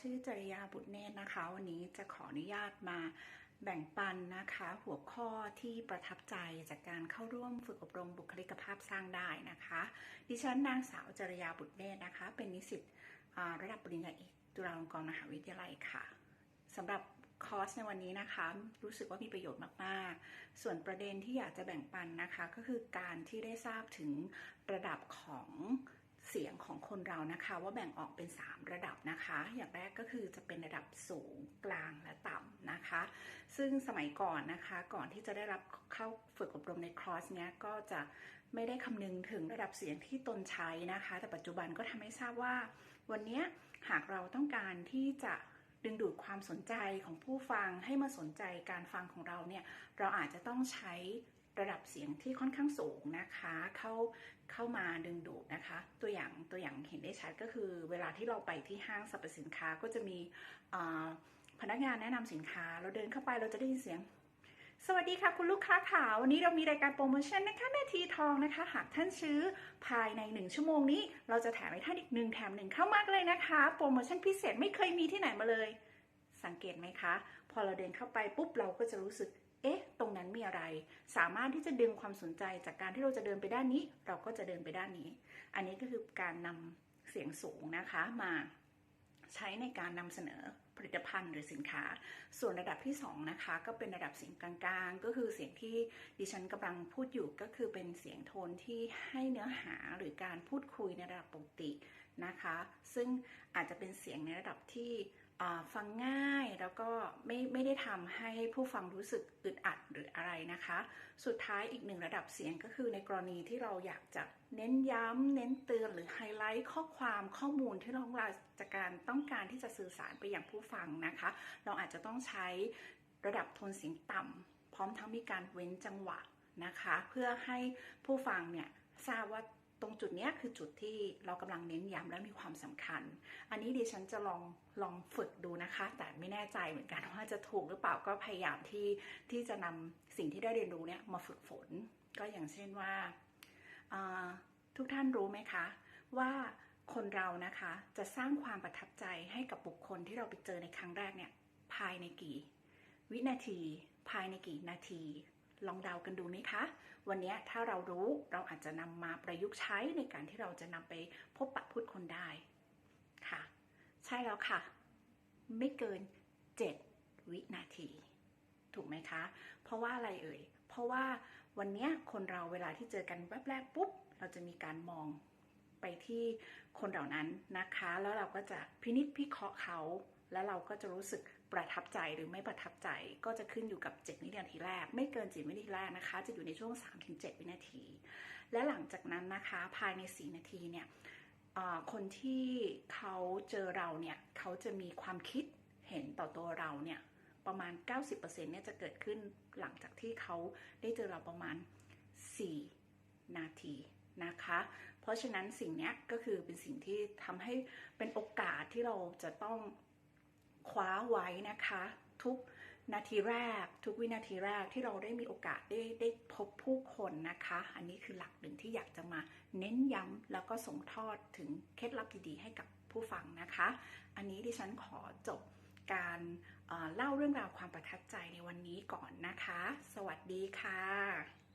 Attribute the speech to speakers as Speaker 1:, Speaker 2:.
Speaker 1: ชื่อจริยาบุตรเนตรนะคะ วันนี้จะขออนุญาตมาแบ่งปันนะคะ หัวข้อที่ประทับใจจากการเข้าร่วมฝึกอบรมบุคลิกภาพสร้างได้นะคะ ดิฉันนางสาวจริยาบุตรเนตรนะคะ เป็นนิสิตระดับปริญญาเอกจุฬาลงกรณ์มหาวิทยาลัยค่ะสำหรับคอร์สในวันนี้นะคะ รู้สึกว่ามีประโยชน์มาก ๆ ส่วนประเด็นที่อยากจะแบ่งปันนะคะ ก็คือการที่ได้ทราบถึงระดับของ เสียงของคนเรานะคะ ว่าแบ่งออกเป็น 3 ระดับนะคะ อย่างแรกก็คือจะเป็นระดับสูงกลางและต่ำนะคะ ซึ่งสมัยก่อนนะคะก่อนที่จะได้รับเข้าฝึกอบรมในคอร์สเนี้ยก็จะไม่ได้คำนึงถึงระดับเสียงที่ตนใช้นะคะ แต่ปัจจุบันก็ทำให้ทราบว่า วันนี้หากเราต้องการที่จะดึงดูดความสนใจของผู้ฟังให้มาสนใจการฟังของเราเนี่ย เราอาจจะต้องใช้ ระดับเสียงที่ค่อนข้างสูงนะคะเข้าเข้ามาดึงดูดนะคะ ตัวอย่างตัวอย่างเห็นได้ชัดก็คือ เวลาที่เราไปที่ห้างสรรพสินค้าก็จะมีพนักงานแนะนำสินค้า เราเดินเข้าไปเราจะได้ยินเสียง สวัสดีค่ะคุณลูกค้าค่ะวันนี้เรามีรายการโปรโมชั่นนะคะนาทีทองนะคะ หากท่านซื้อภายใน 1 ชั่วโมงนี้ เราจะแถมให้ท่านอีกหนึ่งแถมหนึ่งเข้ามากเลยนะคะ โปรโมชั่นพิเศษไม่เคยมีที่ไหนมาเลย สังเกตไหมคะ พอเราเดินเข้าไปปุ๊บเราก็จะรู้สึก เอ๊ะ ตรงนั้นมีอะไร สามารถที่จะดึงความสนใจจากการที่เราจะเดินไปด้านนี้ เราก็จะเดินไปด้านนี้ อันนี้ก็คือการนำเสียงสูงนะคะมาใช้ในการนำเสนอผลิตภัณฑ์หรือสินค้า ส่วนระดับที่2นะคะก็เป็นระดับเสียงกลางๆ ก็คือเสียงที่ดิฉันกำลังพูดอยู่ก็คือเป็นเสียงโทนที่ให้เนื้อหาหรือการพูดคุยในระดับปกตินะคะ ซึ่งอาจจะเป็นเสียงในระดับที่ฟังง่าย แล้วก็ไม่ไม่ได้ทำให้ผู้ฟังรู้สึกอึดอัดหรืออะไรนะคะ สุดท้ายอีกหนึ่งระดับเสียงก็คือในกรณีที่เราอยากจะเน้นย้ำ เน้นเตือนหรือไฮไลท์ข้อความข้อมูลที่เราจะการต้องการที่จะสื่อสารไปยังผู้ฟังนะคะ เราอาจจะต้องใช้ระดับโทนเสียงต่ำพร้อมทั้งมีการเว้นจังหวะนะคะ เพื่อให้ผู้ฟังเนี่ยทราบว่า ตรงจุดนี้คือจุดที่เรากำลังเน้นย้ำและมีความสำคัญ อันนี้ดิฉันจะลองลองฝึกดูนะคะ แต่ไม่แน่ใจเหมือนกันว่าจะถูกหรือเปล่าก็พยายามที่ที่จะนำสิ่งที่ได้เรียนรู้เนี่ยมาฝึกฝน ก็อย่างเช่นว่าทุกท่านรู้ไหมคะ ว่าคนเรานะคะจะสร้างความประทับใจให้กับบุคคลที่เราไปเจอในครั้งแรกเนี่ยภายในกี่ วินาที ภายในกี่นาที ลองเดากันดูไหมคะ วันนี้ถ้าเรารู้เราอาจจะนำมาประยุกต์ใช้ในการที่เราจะนำไปพบปะพูดคนได้ค่ะ ใช่แล้วค่ะ ไม่เกิน 7 วินาที ถูกไหมคะ เพราะว่าอะไรเอ่ย เพราะว่าวันนี้คนเราเวลาที่เจอกันแวบแรกปุ๊บ เราจะมีการมองไปที่คนเหล่านั้นนะคะ แล้วเราก็จะพินิจพิเคราะห์เขา แล้วเราก็จะรู้สึก ประทับใจหรือไม่ประทับใจก็จะขึ้นอยู่กับ 7 วินาทีแรก ไม่เกิน 7 วินาทีแรกนะคะ จะอยู่ในช่วง 3-7 วินาที และหลังจากนั้นนะคะภายใน 4 นาทีเนี่ยคนที่เขาเจอเราเนี่ยเขาจะมีความคิดเห็นต่อตัวเราเนี่ยประมาณ 90%เนี่ยจะเกิดขึ้นหลังจากที่เขาได้เจอเราประมาณ 4 นาทีนะคะ เพราะฉะนั้นสิ่งนี้ก็คือเป็นสิ่งที่ทำให้เป็นโอกาสที่เราจะต้อง คว้าไว้นะคะ ทุกนาทีแรก ทุกวินาทีแรกที่เราได้มีโอกาสได้ได้พบผู้คนนะคะ อันนี้คือหลักหนึ่งที่อยากจะมาเน้นย้ำแล้วก็ส่งทอดถึงเคล็ดลับดีๆให้กับผู้ฟังนะคะ อันนี้ดิฉันขอจบการเเล่าเรื่องราวความประทับใจในวันนี้ก่อนนะคะ สวัสดีค่ะ